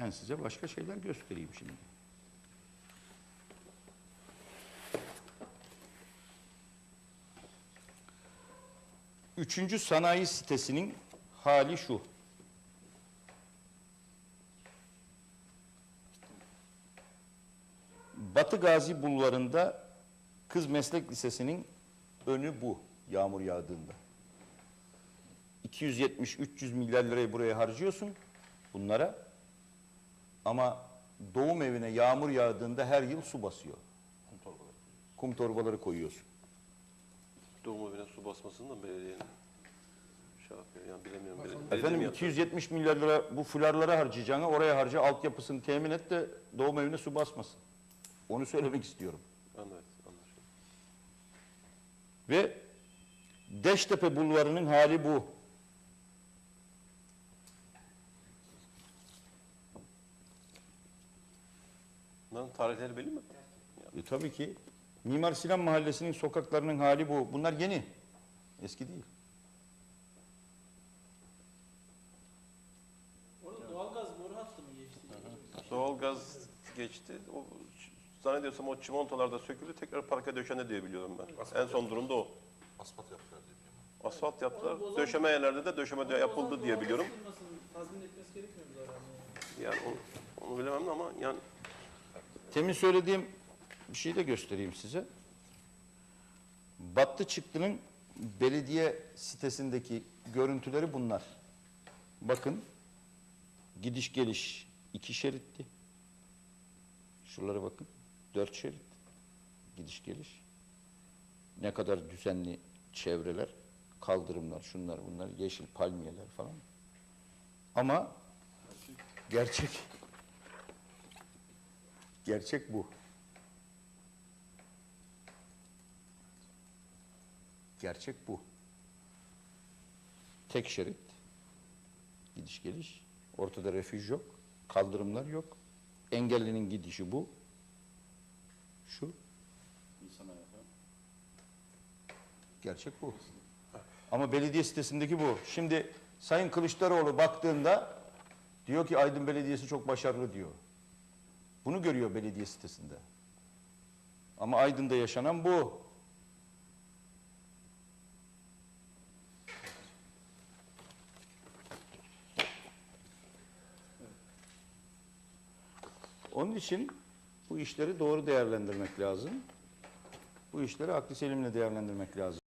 Ben size başka şeyler göstereyim şimdi. Üçüncü sanayi sitesinin hali şu. Batı Gazi Bulvarı'nda Kız Meslek Lisesi'nin önü bu yağmur yağdığında. 270-300 milyar lirayı buraya harcıyorsun bunlara. Ama doğum evine yağmur yağdığında her yıl su basıyor. Kum torbaları koyuyorsun. Doğum evine su basmasını da belediyenin şey yapıyor. Yani bilemiyorum. Bele- belediye Efendim yapıyor? 270 milyar lira bu fularlara harcayacağına oraya harca altyapısını temin et de doğum evine su basmasın. Onu söylemek istiyorum. Anladım. Ve Deştepe Bulvarı'nın hali bu. Tarihleri belli mi? E, tabii ki Mimar Sinan Mahallesi'nin sokaklarının hali bu. Bunlar yeni. Eski değil. Orada doğalgaz boru hattı mı geçti? Doğalgaz geçti. O, zannediyorsam o çimentolar da söküldü. Tekrar parka döşendi diye biliyorum ben. En son durumda o. Asfalt yaptılar diye biliyorum. Asfalt yaptılar. Bozan- Döşeme yerlerde de döşeme de yapıldı diye biliyorum. Tazmin etmesi gerekmiyor mu zaten? Yani onu, onu bilemem ama yani Temin söylediğim bir şey de göstereyim size. Battı çıktının belediye sitesindeki görüntüleri bunlar. Bakın gidiş geliş iki şeritti. Şuralara bakın. Dört şerit. Gidiş geliş. Ne kadar düzenli çevreler, kaldırımlar, şunlar bunlar, yeşil palmiyeler falan. Ama gerçek Gerçek bu. Gerçek bu. Tek şerit. Gidiş geliş. Ortada refüj yok. Kaldırımlar yok. Engellinin gidişi bu. Şu. Gerçek bu. Ama belediye sitesindeki bu. Şimdi Sayın Kılıçdaroğlu baktığında diyor ki Aydın Belediyesi çok başarılı diyor. Bunu görüyor belediye sitesinde. Ama Aydın'da yaşanan bu. Onun için bu işleri doğru değerlendirmek lazım. Bu işleri aklı selimle değerlendirmek lazım.